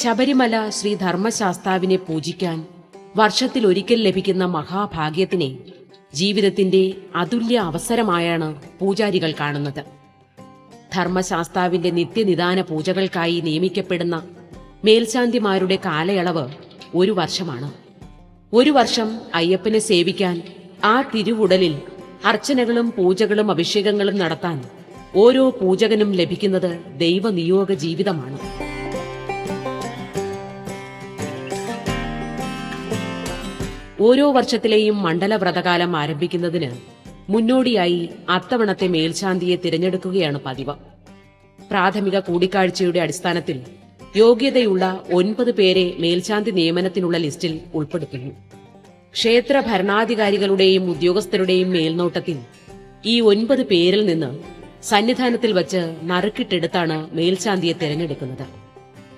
ശബരിമല ശ്രീ ധർമ്മശാസ്താവിനെ പൂജിക്കാൻ വർഷത്തിൽ ഒരിക്കൽ ലഭിക്കുന്ന മഹാഭാഗ്യത്തിനെ ജീവിതത്തിന്റെ അതുല്യ അവസരമായാണ് പൂജാരികൾ കാണുന്നത്. ധർമ്മശാസ്താവിന്റെ നിത്യനിദാന പൂജകൾക്കായി നിയമിക്കപ്പെടുന്ന മേൽശാന്തിമാരുടെ കാലയളവ് ഒരു വർഷമാണ്. ഒരു വർഷം അയ്യപ്പനെ സേവിക്കാൻ ആ തിരുവുടലിൽ അർച്ചനകളും പൂജകളും അഭിഷേകങ്ങളും നടത്താൻ ഓരോ പൂജകനും ലഭിക്കുന്നത് ദൈവനിയോഗ ജീവിതമാണ്. ഓരോ വർഷത്തിലെയും മണ്ഡല വ്രതകാലം ആരംഭിക്കുന്നതിന് മുന്നോടിയായി അത്തവണത്തെ മേൽശാന്തിയെ തിരഞ്ഞെടുക്കുകയാണ് പതിവ്. പ്രാഥമിക കൂടിക്കാഴ്ചയുടെ അടിസ്ഥാനത്തിൽ യോഗ്യതയുള്ള ഒൻപത് പേരെ മേൽശാന്തി നിയമനത്തിനുള്ള ലിസ്റ്റിൽ ഉൾപ്പെടുത്തുന്നു. ക്ഷേത്ര ഭരണാധികാരികളുടെയും ഉദ്യോഗസ്ഥരുടെയും മേൽനോട്ടത്തിൽ ഈ ഒൻപത് പേരിൽ നിന്ന് സന്നിധാനത്തിൽ വച്ച് നറുക്കിട്ടെടുത്താണ് മേൽശാന്തിയെ തിരഞ്ഞെടുക്കുന്നത്.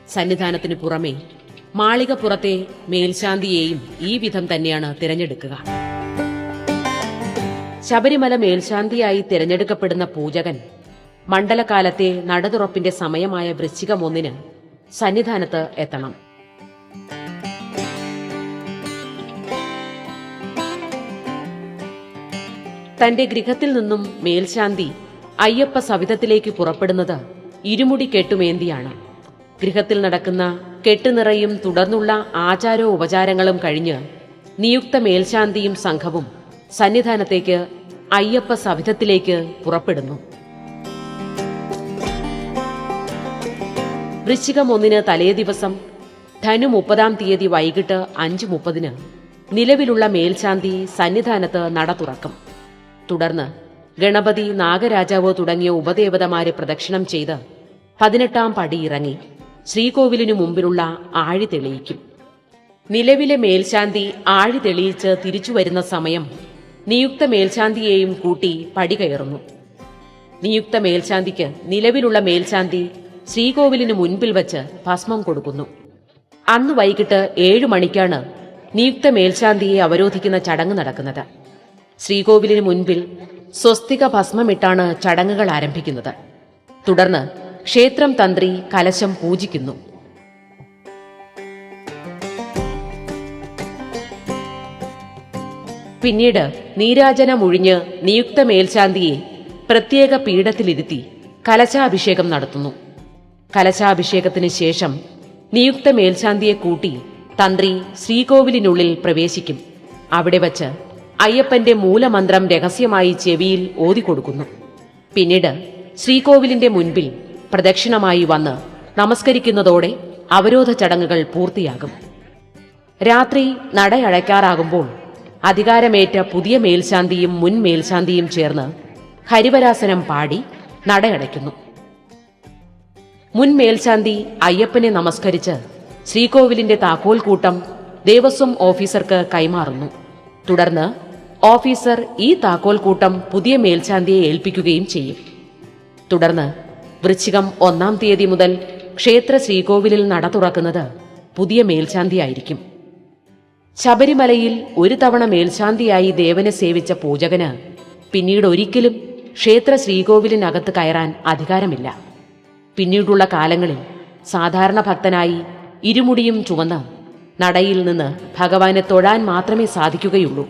സന്നിധാനത്തിന് പുറമെ മാളികപ്പുറത്തെ മേൽശാന്തിയെയും ഈ വിധം തന്നെയാണ് തിരഞ്ഞെടുക്കുക. ശബരിമല മേൽശാന്തിയായി തിരഞ്ഞെടുക്കപ്പെടുന്ന പൂജകൻ മണ്ഡലകാലത്തെ നടതുറപ്പിന്റെ സമയമായ വൃശ്ചികം ഒന്നിന് സന്നിധാനത്ത് എത്തണം. തന്റെ ഗൃഹത്തിൽ നിന്നും മേൽശാന്തി അയ്യപ്പ സവിധത്തിലേക്ക് പുറപ്പെടുന്നത് ഇരുമുടി കെട്ടുമേന്തിയാണ്. ഗൃഹത്തിൽ നടക്കുന്ന കെട്ടുനിറയും തുടർന്നുള്ള ആചാരോ ഉപചാരങ്ങളും കഴിഞ്ഞ് നിയുക്ത മേൽശാന്തിയും സംഘവും സന്നിധാനത്തേക്ക് അയ്യപ്പ സവിധത്തിലേക്ക് പുറപ്പെടുന്നു. വൃശ്ചികം ഒന്നിന് തലേ ദിവസം ധനു മുപ്പതാം തീയതി വൈകിട്ട് അഞ്ച് മുപ്പതിന് നിലവിലുള്ള മേൽശാന്തി സന്നിധാനത്ത് നട തുറക്കും. തുടർന്ന് ഗണപതി നാഗരാജാവ് തുടങ്ങിയ ഉപദേവതമാരെ പ്രദക്ഷിണം ചെയ്ത് പതിനെട്ടാം പടി ഇറങ്ങി. ശ്രീകോവിലിനു മുമ്പിലുള്ള ആഴി തെളിയിക്കും. നിലവിലെ മേൽശാന്തി ആഴി തെളിയിച്ച് തിരിച്ചു വരുന്ന സമയം നിയുക്ത മേൽശാന്തിയെയും കൂട്ടി പടി കയറുന്നു. നിയുക്ത മേൽശാന്തിക്ക് നിലവിലുള്ള മേൽശാന്തി ശ്രീകോവിലിന് മുൻപിൽ വച്ച് ഭസ്മം കൊടുക്കുന്നു. അന്ന് വൈകിട്ട് ഏഴു മണിക്കാണ് നിയുക്ത മേൽശാന്തിയെ അവരോധിക്കുന്ന ചടങ്ങ് നടക്കുന്നത്. ശ്രീകോവിലിന് മുൻപിൽ സ്വസ്തിക ഭസ്മമിട്ടാണ് ചടങ്ങുകൾ ആരംഭിക്കുന്നത്. തുടർന്ന് ക്ഷേത്രം തന്ത്രി കലശം പൂജിക്കുന്നു. പിന്നീട് നീരാജനമൊഴിഞ്ഞ് നിയുക്ത മേൽശാന്തിയെ പ്രത്യേക പീഠത്തിലിരുത്തി കലശാഭിഷേകം നടത്തുന്നു. കലശാഭിഷേകത്തിന് ശേഷം നിയുക്ത മേൽശാന്തിയെ കൂട്ടി തന്ത്രി ശ്രീകോവിലിനുള്ളിൽ പ്രവേശിക്കും. അവിടെ വച്ച് അയ്യപ്പന്റെ മൂലമന്ത്രം രഹസ്യമായി ചെവിയിൽ ഓതിക്കൊടുക്കുന്നു. പിന്നീട് ശ്രീകോവിലിന്റെ മുൻപിൽ പ്രദക്ഷിണമായി വന്ന് നമസ്കരിക്കുന്നതോടെ അവരോധ ചടങ്ങുകൾ പൂർത്തിയാകും. രാത്രി നടയഴയ്ക്കാറാകുമ്പോൾ അധികാരമേറ്റ പുതിയ മേൽശാന്തിയും മുൻ മേൽശാന്തിയും ചേർന്ന് ഹരിവരാസനം പാടി നടയടയ്ക്കുന്നു. മുൻ മേൽശാന്തി അയ്യപ്പനെ നമസ്കരിച്ച് ശ്രീകോവിലിന്റെ താക്കോൽ കൂട്ടം ദേവസ്വം ഓഫീസർക്ക് കൈമാറുന്നു. തുടർന്ന് ഓഫീസർ ഈ താക്കോൽ കൂട്ടം പുതിയ മേൽശാന്തിയെ ഏൽപ്പിക്കുകയും ചെയ്യും. തുടർന്ന് വൃശ്ചികം ഒന്നാം തീയതി മുതൽ ക്ഷേത്ര ശ്രീകോവിലിൽ നട തുറക്കുന്നത് പുതിയ മേൽശാന്തിയായിരിക്കും. ശബരിമലയിൽ ഒരു തവണ മേൽശാന്തിയായി ദേവനെ സേവിച്ച പൂജകന് പിന്നീട് ഒരിക്കലും ക്ഷേത്ര ശ്രീകോവിലിനകത്ത് കയറാൻ അധികാരമില്ല. പിന്നീടുള്ള കാലങ്ങളിൽ സാധാരണ ഭക്തനായി ഇരുമുടിയും ചുവന്ന് നടയിൽ നിന്ന് ഭഗവാനെ തൊഴാൻ മാത്രമേ സാധിക്കുകയുള്ളൂ.